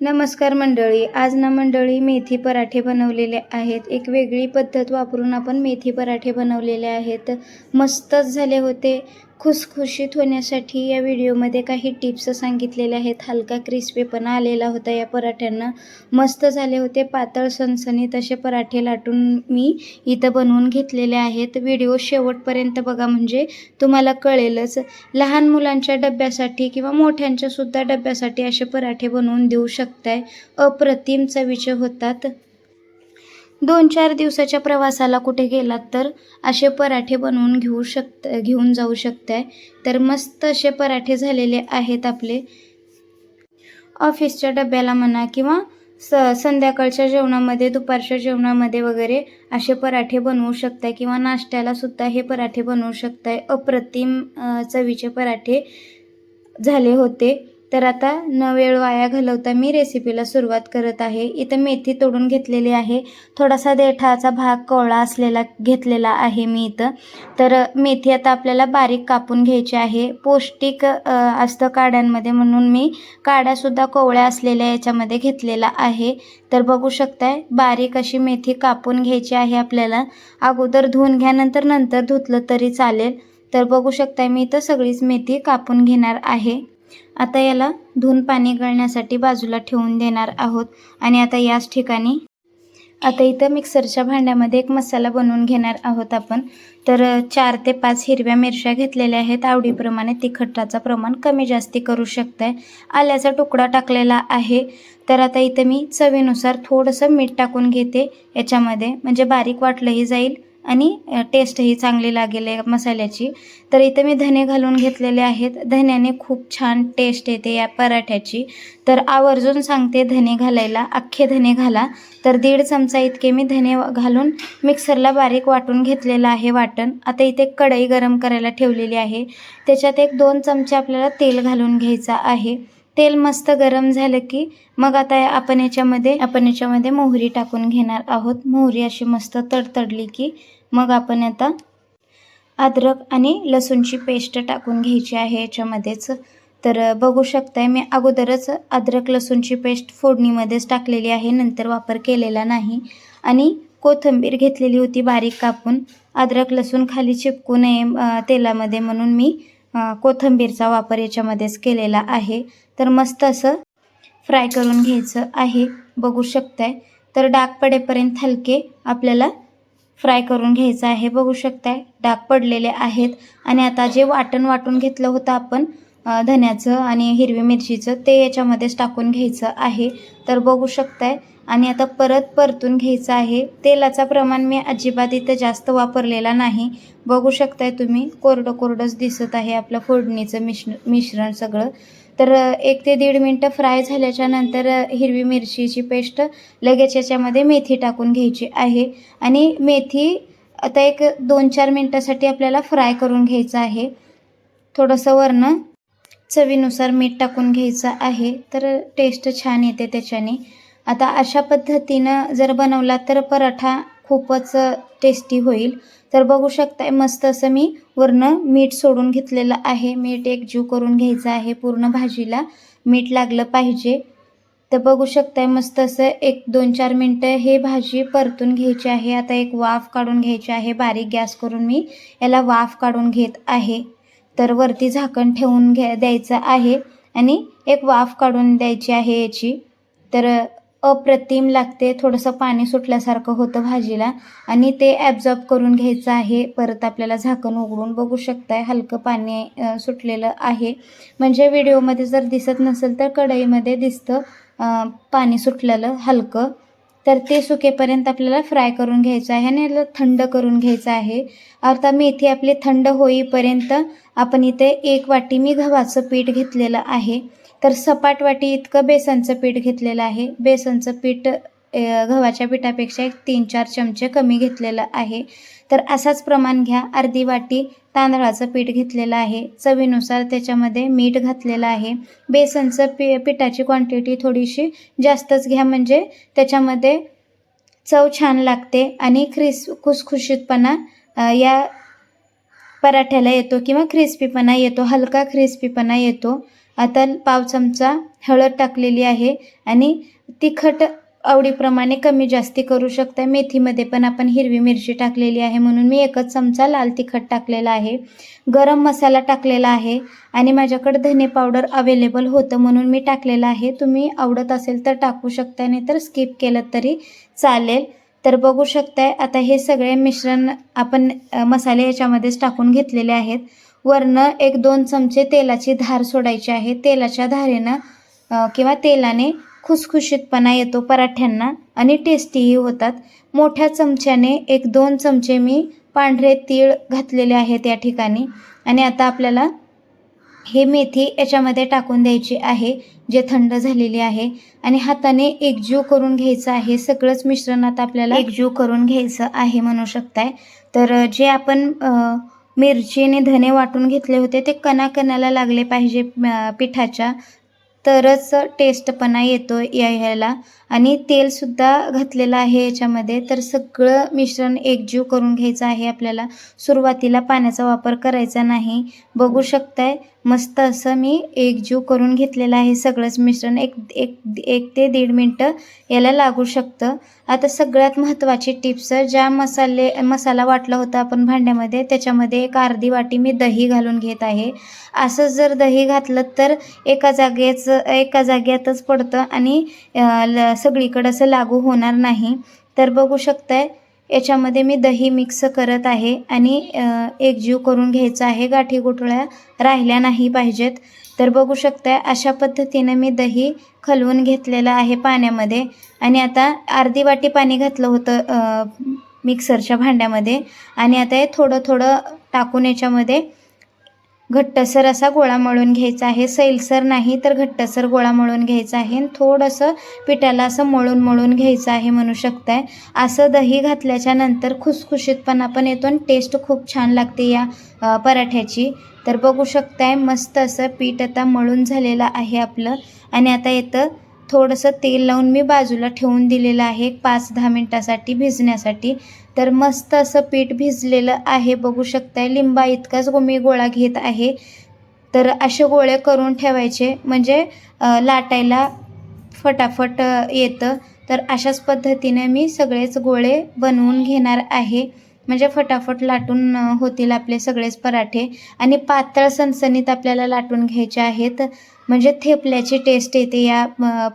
नमस्कार मंडळी आज ना मंडळी मेथी पराठे बनवलेले आहेत. एक वेगळी पद्धत वापरून आपण मेथी पराठे बनवलेले आहेत. मस्तच झाले होते. खुसखुशीत होण्यासाठी या व्हिडिओमध्ये काही टिप्स सांगितलेल्या आहेत. हलका क्रिस्पीपणा आलेला होता या पराठ्यांना. मस्त झाले होते. पातळ सणसणीत असे पराठे लाटून मी इथं बनवून घेतलेले आहेत. व्हिडिओ शेवटपर्यंत बघा म्हणजे तुम्हाला कळेलच. लहान मुलांच्या डब्यासाठी किंवा मोठ्यांच्यासुद्धा डब्यासाठी असे पराठे बनवून देऊ शकताय. अप्रतिम चवीचे होतात. दोन चार दिवसाच्या प्रवासाला कुठे गेलात तर असे पराठे बनवून घेऊ शकत घेऊन जाऊ शकताय. तर मस्त असे पराठे झालेले आहेत आपले. ऑफिसच्या डब्याला म्हणा किंवा स संध्याकाळच्या जेवणामध्ये दुपारच्या जेवणामध्ये वगैरे असे पराठे बनवू शकताय किंवा नाश्त्याला सुद्धा हे पराठे बनवू शकताय. अप्रतिम चवीचे पराठे झाले होते. तर आता न वेळ वाया घालवता मी रेसिपीला सुरुवात करत आहे. इथं मेथी तोडून घेतलेली आहे. थोडासा देठाचा भाग कोवळा असलेला घेतलेला आहे मी इथं. तर मेथी आता आपल्याला बारीक कापून घ्यायची आहे. पौष्टिक असतं काड्यांमध्ये म्हणून मी काड्यासुद्धा कोवळ्या असलेल्या याच्यामध्ये घेतलेला आहे. तर बघू शकताय बारीक अशी मेथी कापून घ्यायची आहे आपल्याला. अगोदर धुवून घ्या नंतर नंतर धुतलं तरी चालेल. तर बघू शकताय मी इथं सगळीच मेथी कापून घेणार आहे. आता याला धुवून पाणी गळण्यासाठी बाजूला ठेवून देणार आहोत. आणि आता याच ठिकाणी आता इथं मिक्सरच्या भांड्यामध्ये एक मसाला बनवून घेणार आहोत आपण. तर चार ते पाच हिरव्या मिरच्या घेतलेल्या आहेत. आवडीप्रमाणे तिखटाचं प्रमाण कमी जास्ती करू शकताय. आल्याचा तुकडा टाकलेला आहे. तर आता इथं मी चवीनुसार थोडंसं मीठ टाकून घेते. याच्यामध्ये म्हणजे बारीक वाटलंही जाईल. आणि टेस्टही चांगली लागेल आहे मसाल्याची. तर इथं मी धने घालून घेतलेले आहेत. धन्याने खूप छान टेस्ट येते या पराठ्याची. तर आवर्जून सांगते धने घालायला. अख्खे धने घाला. तर दीड चमचा इतके मी धने घालून मिक्सरला बारीक वाटून घेतलेलं आहे वाटण. आता इथे कढई गरम करायला ठेवलेली आहे. त्याच्यात एक दोन चमचे आपल्याला तेल घालून घ्यायचं आहे. तेल मस्त गरम झालं की मग आता आपण याच्यामध्ये आपण याच्यामध्ये मोहरी टाकून घेणार आहोत. मोहरी अशी मस्त तडतडली की मग आपण आता अद्रक आणि लसूणची पेस्ट टाकून घ्यायची आहे याच्यामध्येच. तर बघू शकताय मी अगोदरच अद्रक लसूणची पेस्ट फोडणीमध्येच टाकलेली आहे नंतर वापर केलेला नाही. आणि कोथिंबीर घेतलेली होती बारीक कापून. अद्रक लसूण खाली चिपकू नये तेलामध्ये म्हणून मी कोथिंबीरचा वापर याच्यामध्येच केलेला आहे. तर मस्त असं फ्राय करून घ्यायचं आहे. बघू शकताय. तर डाग पडेपर्यंत हलके आपल्याला फ्राय करून घ्यायचं आहे. बघू शकताय. डाग पडलेले आहेत. आणि आता जे वाटण वाटून घेतलं होतं आपण धन्याचं आणि हिरवी मिरचीचं ते याच्यामध्येच टाकून घ्यायचं आहे. तर बघू शकताय. आणि आता परत परतून घ्यायचं आहे. तेलाचं प्रमाण मी अजिबात इथं जास्त वापरलेला नाही. बघू शकताय तुम्ही. कोरडं कोरडंच दिसत आहे आपलं फोडणीचं मिश्र मिश्रण सगळं. तर एक ते दीड मिनटं फ्राय झाल्याच्यानंतर हिरवी मिरचीची पेस्ट लगेच याच्यामध्ये मेथी टाकून घ्यायची आहे. आणि मेथी आता एक दोन चार मिनटासाठी आपल्याला फ्राय करून घ्यायचं आहे. थोडंसं वरनं चवीनुसार मीठ टाकून घ्यायचं आहे तर टेस्ट छान येते त्याच्याने. आता अशा पद्धतीनं जर बनवला तर पराठा खूपच टेस्टी होईल. तर बघू शकताय मस्त असं मी वरनं मीठ सोडून घेतलेलं आहे. मीठ एकजीव करून घ्यायचं आहे पूर्ण भाजीला. मीठ लागलं पाहिजे. तर बघू शकताय मस्त असं एक दोन चार मिनटं हे भाजी परतून घ्यायची आहे. आता एक वाफ काढून घ्यायची आहे. बारीक गॅस करून मी याला वाफ काढून घेत आहे. तर वरती झाकण ठेवून घ्या द्यायचं आहे आणि एक वाफ काढून द्यायची आहे याची. तर अप्रतिम लागते थोडंसं पाणी सुटल्यासारखं होतं भाजीला आणि ते ॲब्झॉर्ब करून घ्यायचं आहे. परत आपल्याला झाकण उघडून बघू शकताय हलकं पाणी सुटलेलं आहे. म्हणजे व्हिडिओमध्ये जर दिसत नसेल तर कढईमध्ये दिसतं पाणी सुटलेलं हलकं. तर ते सुकेपर्यंत आपल्याला फ्राय करून घ्यायचं आहे आणि याला थंड करून घ्यायचं आहे. आता मेथी आपली थंड होईपर्यंत आपण इथे एक वाटी मी गव्हाचं पीठ घेतलेलं आहे. तर सपाट वाटी इतकं बेसनचं पीठ घेतलेलं आहे. बेसनचं पीठ गव्हाच्या पिठापेक्षा एक तीन चार चमचे कमी घेतलेलं आहे. तर असाच प्रमाण घ्या. अर्धी वाटी तांदळाचं पीठ घेतलेलं आहे. चवीनुसार त्याच्यामध्ये मीठ घातलेलं आहे. बेसनचं पी पिठाची क्वांटिटी थोडीशी जास्तच घ्या. म्हणजे त्याच्यामध्ये चव छान लागते आणि ख्रिस खुसखुशीतपणा या पराठ्याला येतो किंवा क्रिस्पीपणा येतो. हलका क्रिस्पीपणा येतो. आता पाव चमचा हळद टाकलेली आहे आणि तिखट आवडीप्रमाणे कमी जास्ती करू शकता मेथीमध्ये पण आपण हिरवी मिरची टाकलेली आहे. म्हणून मी एकच चमचा लाल तिखट टाकलेला आहे. गरम मसाला टाकलेला आहे. आणि माझ्याकडे धने पावडर अवेलेबल होतं. म्हणून मी टाकलेलं आहे. तुम्ही आवडत असेल तर टाकू शकता नाही तर स्किप केलं तरी चालेल. तर बघू शकताय. आता हे सगळे मिश्रण आपण मसाले याच्यामध्येच टाकून घेतलेले आहेत. वरनं एक दोन चमचे तेलाची धार सोडायची आहे. तेलाच्या धारेनं किंवा तेलाने खुसखुशीतपणा येतो पराठ्यांना आणि टेस्टीही होतात. मोठ्या चमच्याने एक दोन चमचे मी पांढरे तीळ घातलेले आहेत या ठिकाणी. आणि आता आपल्याला हे मेथी याच्यामध्ये टाकून द्यायची आहे जे थंड झालेली आहे. आणि हाताने एकजीव करून घ्यायचं आहे. सगळंच मिश्रण आता आपल्याला एकजीव करून घ्यायचं आहे म्हणू शकताय. तर जे आपण मिरची आणि धने वाटून घेतले होते ते कणाकणाला लागले पाहिजे पिठाच्या. तरच टेस्टपणा येतो या ह्याला. आणि तेलसुद्धा घातलेलं आहे याच्यामध्ये. तर सगळं मिश्रण एकजीव करून घ्यायचं आहे आपल्याला. सुरुवातीला पाण्याचा वापर करायचा नाही. बघू शकताय मस्त असं मी एकजीव करून घेतलेलं आहे सगळंच मिश्रण. एक एक एक ते दीड मिनटं याला लागू शकतं. आता सगळ्यात महत्त्वाची टिप्स ज्या मसाले मसाला वाटला होता आपण भांड्यामध्ये त्याच्यामध्ये एक अर्धी वाटी मी दही घालून घेत आहे. असं जर दही घातलं तर एका जागेच एका जाग्यातच पडतं आणि ल- सगळीकडं असं लागू होणार नाही. तर बघू शकताय याच्यामध्ये मी दही मिक्स करत आहे आणि एकजीव करून घ्यायचं आहे. गाठी गुठळ्या राहिल्या नाही पाहिजेत. तर बघू शकताय अशा पद्धतीनं मी दही खलवून घेतलेलं आहे पाण्यामध्ये. आणि आता अर्धी वाटी पाणी घातलं होतं मिक्सरच्या भांड्यामध्ये. आणि आता हे थोडं थोडं टाकून याच्यामध्ये घट्टसर असा गोळा मळून घ्यायचा आहे. सैलसर नाही तर घट्टसर गोळा मळून घ्यायचा आहे. आणि थोडंसं पिठाला असं मळून मळून घ्यायचं आहे म्हणू शकताय. असं दही घातल्याच्या नंतर खुसखुशीतपणा पण येतो आणि टेस्ट खूप छान लागते या पराठ्याची. तर बघू शकताय मस्त असं पीठ आता मळून झालेलं आहे आपलं. आणि आता येतं थोडंसं तेल लावून मी बाजूला ठेवून दिलेलं आहे. पाच दहा मिनटासाठी भिजण्यासाठी. तर मस्त असं पीठ भिजलेलं आहे. बघू शकताय लिंबा इतकाच मी गोळा घेत आहे. तर असे गोळे करून ठेवायचे. म्हणजे लाटायला फटाफट येतं. तर अशाच पद्धतीने मी सगळेच गोळे बनवून घेणार आहे. म्हणजे फटाफट लाटून होतील आपले सगळेच पराठे. आणि पातळ सणसणीत आपल्याला लाटून घ्यायचे आहेत. म्हणजे थेपल्याची टेस्ट येते या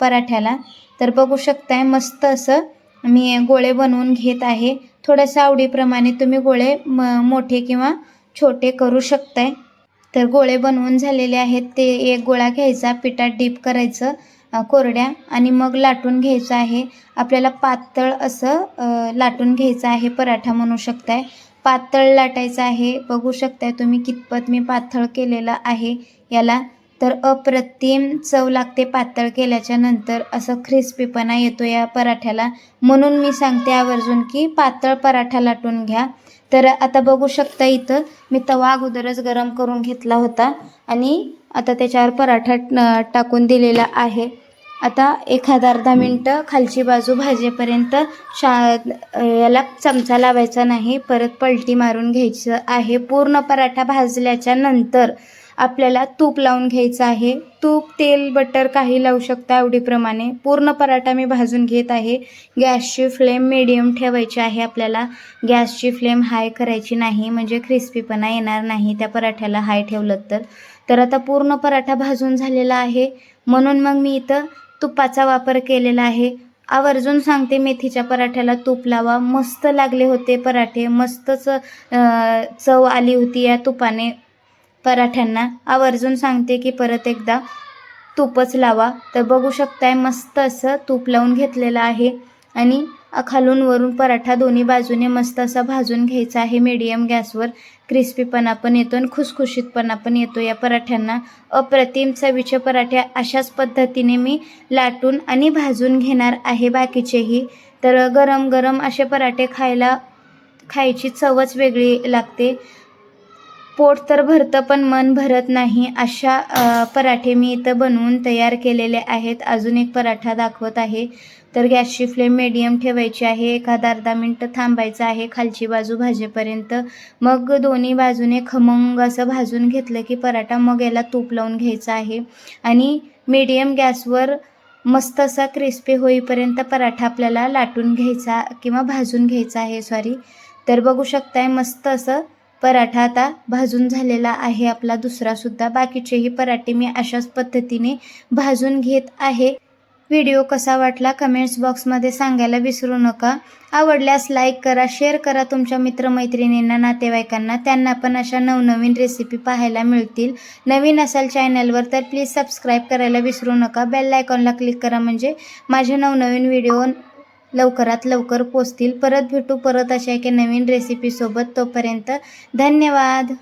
पराठ्याला. तर बघू शकताय मस्त असं मी गोळे बनवून घेत आहे. थोडंसं आवडीप्रमाणे तुम्ही गोळे म मोठे किंवा छोटे करू शकताय. तर गोळे बनवून झालेले आहेत. ते एक गोळा घ्यायचा पिठात डीप करायचं. कोरड्या आणि मग लाटून घ्यायचं आहे. आपल्याला पातळ असं लाटून घ्यायचं आहे. पराठा म्हणू शकताय. पातळ लाटायचं आहे. बघू शकताय तुम्ही कितपत मी पातळ केलेलं आहे याला. तर अप्रतिम चव लागते पातळ केल्याच्यानंतर. असं क्रिस्पीपणा येतो या पराठ्याला. म्हणून मी सांगते आवर्जून की पातळ पराठा लाटून घ्या. तर आता बघू शकता इथं मी तवा अगोदरच गरम करून घेतला होता आणि आता त्याच्यावर पराठा टाकून दिलेला आहे. आता एखादा अर्धा मिनटं खालची बाजू भाजेपर्यंत शा याला चमचा लावायचा नाही परत पलटी मारून घ्यायचं आहे. पूर्ण पराठा भाजल्याच्या नंतर आपल्याला तूप लावून घ्यायचं आहे. तूप तेल बटर काही लावू शकता आवडीप्रमाणे. पूर्ण पराठा मी भाजून घेत आहे. गॅसची फ्लेम मिडियम ठेवायची आहे. आपल्याला गॅसची फ्लेम हाय करायची नाही म्हणजे क्रिस्पीपणा येणार नाही त्या पराठ्याला हाय ठेवलं तर. तर आता पूर्ण पराठा भाजून झालेला आहे. म्हणून मग मी इथं तुपाचा वापर केलेला आहे. आवर्जून सांगते मेथीच्या पराठ्याला तूप लावा. मस्त लागले होते पराठे. मस्तच चव आली होती या तुपाने पराठ्यांना. आवर्जून सांगते की परत एकदा तूपच लावा. तर बघू शकताय मस्त असं तूप लावून घेतलेलं आहे. आणि खालून वरून पराठा दोन्ही बाजूने मस्त असा भाजून घ्यायचा आहे. मीडियम गॅसवर क्रिस्पीपणा पण येतो आणि खुसखुशीतपणा पण येतो या पराठ्यांना. अप्रतिम चवीचे पराठे अशाच पद्धतीने मी लाटून आणि भाजून घेणार आहे बाकीचेही. तर गरम गरम असे पराठे खायला खायची चवच वेगळी लागते. पोट तर भरतं पण मन भरत नाही अशा पराठे मी इथं बनवून तयार केलेले आहेत. अजून एक पराठा दाखवत आहे. तर गॅसची फ्लेम मीडियम ठेवायची आहे. एखादा अर्धा मिनटं थांबायचं आहे. खालची बाजू भाजेपर्यंत. मग दोन्ही बाजूने खमंग असं भाजून घेतलं की पराठा मग याला तूप लावून घ्यायचं आहे. आणि मीडियम गॅसवर मस्त असा क्रिस्पी होईपर्यंत पराठा आपल्याला लाटून घ्यायचा किंवा भाजून घ्यायचा आहे. सॉरी तर बघू शकताय मस्त असं पराठा आता भाजून झालेला आहे. आपला दुसरासुद्धा बाकीचेही पराठे मी अशाच पद्धतीने भाजून घेत आहे. व्हिडिओ कसा वाटला कमेंट्स बॉक्समध्ये सांगायला विसरू नका. आवडल्यास लाईक करा शेअर करा तुमच्या मित्रमैत्रिणींना नातेवाईकांना. त्यांना पण अशा नवनवीन रेसिपी पाहायला मिळतील. नवीन असाल चॅनलवर तर प्लीज सबस्क्राईब करायला विसरू नका. बेल आयकॉनला क्लिक करा म्हणजे माझे नवनवीन व्हिडिओ लवकरात लवकर पोचतील. परत भेटू परत अशा एका नवीन रेसिपीसोबत तोपर्यंत धन्यवाद.